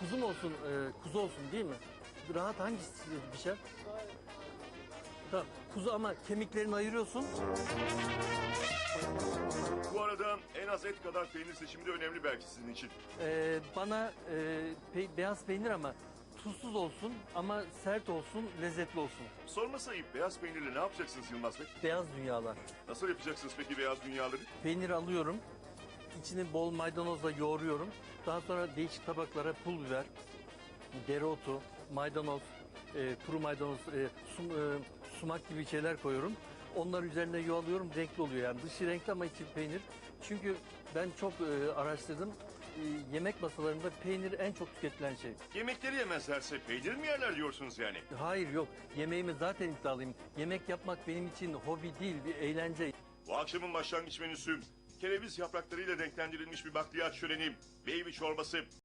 kuzu mu olsun, e, kuzu olsun değil mi? Rahat hangisi pişer? Tamam, kuzu ama kemiklerini ayırıyorsun. Bu arada en az et kadar peynir seçimi de önemli belki sizin için. E, bana e, pe- beyaz peynir ama tuzsuz olsun ama sert olsun, lezzetli olsun. Sorması ayıp beyaz peynirle ne yapacaksınız Yılmaz Bey? Beyaz dünyalar. Nasıl yapacaksınız peki beyaz dünyaları? Peyniri alıyorum. İçini bol maydanozla yoğuruyorum. Daha sonra değişik tabaklara pul biber, dereotu, maydanoz, e, kuru maydanoz, e, sum- e, sumak gibi şeyler koyuyorum. Onları üzerine yuvalıyorum. Renkli oluyor yani. Dışı renkli ama içi peynir. Çünkü ben çok e, araştırdım. E, yemek masalarında peynir en çok tüketilen şey. Yemekleri yemezlerse peynir mi yerler diyorsunuz yani? Hayır yok. Yemeğimi zaten iddialıyım. Yemek yapmak benim için hobi değil, bir eğlence. Bu akşamın başlangıç menüsü kereviz yapraklarıyla renklendirilmiş bir bakliyat şöleni, baby çorbası,